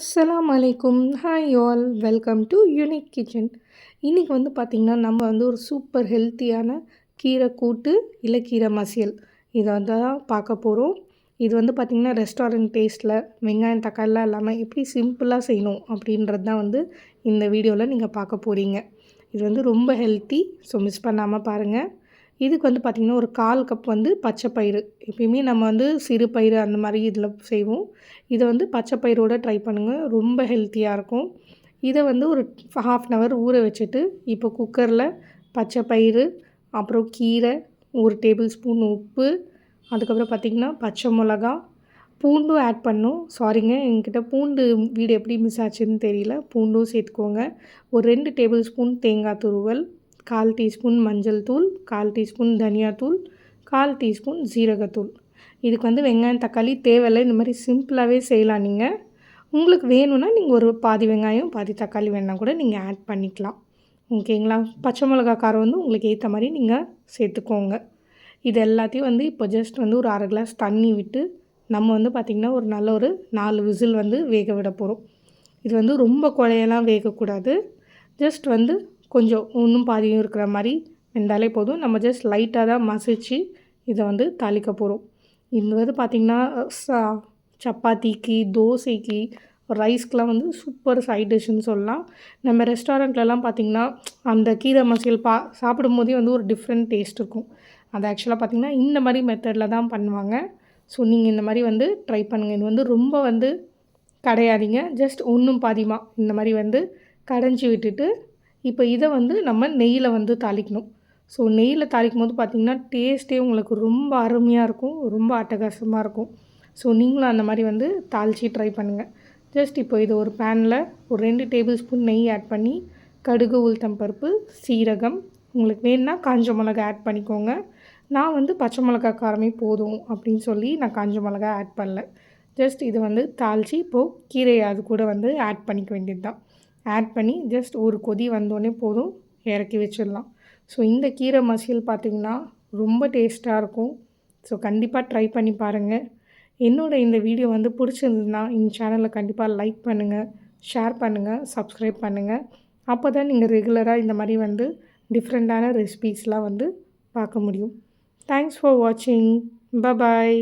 அஸ்லாம் அலைக்கும் hi all welcome to unique kitchen இன்றைக்கி வந்து பார்த்திங்கன்னா நம்ம வந்து ஒரு சூப்பர் ஹெல்த்தியான கீரை கூட்டு இல்லை கீரை மசியல். இதை வந்து தான் பார்க்க போகிறோம் இது வந்து பார்த்திங்கன்னா ரெஸ்டாரண்ட் டேஸ்ட்டில் வெங்காயம் தக்காளிலாம் இல்லாமல் எப்படி சிம்பிளாக செய்யணும் அப்படின்றது தான் வந்து இந்த வீடியோவில் நீங்கள் பார்க்க போகிறீங்க இது வந்து ரொம்ப ஹெல்த்தி ஸோ மிஸ் பண்ணாமல் பாருங்கள் இதுக்கு வந்து பார்த்திங்கன்னா ஒரு கால் கப் வந்து பச்சை பயிறு. எப்பயுமே நம்ம வந்து சிறு பயிறு அந்த மாதிரி இதில் செய்வோம். இதை வந்து பச்சை பயிரோடு ட்ரை பண்ணுங்கள் ரொம்ப ஹெல்த்தியாக இருக்கும். இதை வந்து ஒரு ஹாஃப் அன் ஹவர் ஊற வச்சுட்டு இப்போ குக்கரில் பச்சை பயிறு அப்புறம் கீரை ஒரு டேபிள் ஸ்பூன் உப்பு அதுக்கப்புறம் பார்த்திங்கன்னா பச்சை மிளகா பூண்டும் ஆட் பண்ணும். சாரிங்க எங்கிட்ட பூண்டு வீடு எப்படி மிஸ் ஆச்சுன்னு தெரியல. பூண்டும் சேர்த்துக்கோங்க. ஒரு ரெண்டு டேபிள் ஸ்பூன் தேங்காய் துருவல் கால் டீஸ்பூன் மஞ்சள் தூள் கால் டீஸ்பூன் தனியாத்தூள் கால் டீஸ்பூன் ஜீரகத்தூள் இதுக்கு வந்து வெங்காயம் தக்காளி தேவையில்லை. இந்த மாதிரி சிம்பிளாகவே செய்யலாம் நீங்கள் உங்களுக்கு வேணும்னா நீங்கள் ஒரு பாதி வெங்காயம் பாதி தக்காளி வேணால் கூட நீங்கள் ஆட் பண்ணிக்கலாம். ஓகேங்களா பச்சை மிளகா காரம் வந்து உங்களுக்கு ஏற்ற மாதிரி நீங்கள் சேர்த்துக்கோங்க. இது எல்லாத்தையும் வந்து இப்போ ஜஸ்ட் வந்து ஒரு அரை கிளாஸ் தண்ணி விட்டு நம்ம வந்து பார்த்திங்கன்னா ஒரு நல்ல ஒரு நாலு விசில் வந்து வேக விட போகிறோம் இது வந்து ரொம்ப குழையெல்லாம் வேகக்கூடாது. ஜஸ்ட் வந்து கொஞ்சம் ஒன்றும் பாதியும் இருக்கிற மாதிரி வெந்தாலே போதும். நம்ம ஜஸ்ட் லைட்டாக தான் மசிச்சு இதை வந்து தாளிக்க போகிறோம் இது வந்து பார்த்திங்கன்னா சா சப்பாத்திக்கு தோசைக்கு ரைஸ்க்கெலாம் வந்து சூப்பர் சைட் டிஷ்ஷுன்னு சொல்லலாம். நம்ம ரெஸ்டாரண்ட்லலாம் பார்த்திங்கன்னா அந்த கீரை மசியல் பா சாப்பிடும் போதே வந்து ஒரு டிஃப்ரெண்ட் டேஸ்ட் இருக்கும். அது ஆக்சுவலாக பார்த்திங்கன்னா இந்த மாதிரி மெத்தடில் தான் பண்ணுவாங்க. ஸோ நீங்கள் இந்த மாதிரி வந்து ட்ரை பண்ணுங்கள் இது வந்து ரொம்ப வந்து கடையாதீங்க. ஜஸ்ட் ஒன்றும் பாதிமா இந்த மாதிரி வந்து கடைஞ்சி விட்டுட்டு இப்போ இதை வந்து நம்ம நெய்யில் வந்து தாளிக்கணும். ஸோ நெய்யில் தாளிக்கும் போது பார்த்திங்கன்னா டேஸ்ட்டே உங்களுக்கு ரொம்ப அருமையாக இருக்கும் ரொம்ப அட்டகாசமாக இருக்கும். ஸோ நீங்களும் அந்த மாதிரி வந்து தாளித்து ட்ரை பண்ணுங்கள் ஜஸ்ட் இப்போ இது ஒரு பேனில் ஒரு ரெண்டு டேபிள் ஸ்பூன் நெய் ஆட் பண்ணி கடுகு உளுத்தம் பருப்பு சீரகம் உங்களுக்கு வேணுன்னா காஞ்ச மிளகா ஆட் பண்ணிக்கோங்க. நான் வந்து பச்சை மிளகா காரமே போதும் அப்படின்னு சொல்லி நான் காஞ்ச மிளகா ஆட் பண்ணல. ஜஸ்ட் இது வந்து தாளித்து இப்போது கீரையை அது கூட வந்து ஆட் பண்ணிக்க வேண்டியது தான் ஆட் பண்ணி ஜஸ்ட் ஒரு கொதி வந்தோடனே போதும் இறக்கி வச்சிடலாம். ஸோ இந்த கீரை மசியல் பார்த்திங்கன்னா ரொம்ப டேஸ்ட்டாக இருக்கும். ஸோ கண்டிப்பாக ட்ரை பண்ணி பாருங்கள் என்னோடய இந்த வீடியோ வந்து பிடிச்சிருந்ததுன்னா இந்த சேனலை கண்டிப்பாக லைக் பண்ணுங்கள் ஷேர் பண்ணுங்கள் சப்ஸ்கிரைப் பண்ணுங்கள் அப்போ தான் நீங்கள் ரெகுலராக இந்த மாதிரி வந்து டிஃப்ரெண்ட்டான ரெசிபீஸ்லாம் வந்து பார்க்க முடியும். தேங்க்ஸ் ஃபார் வாட்சிங் பபாய்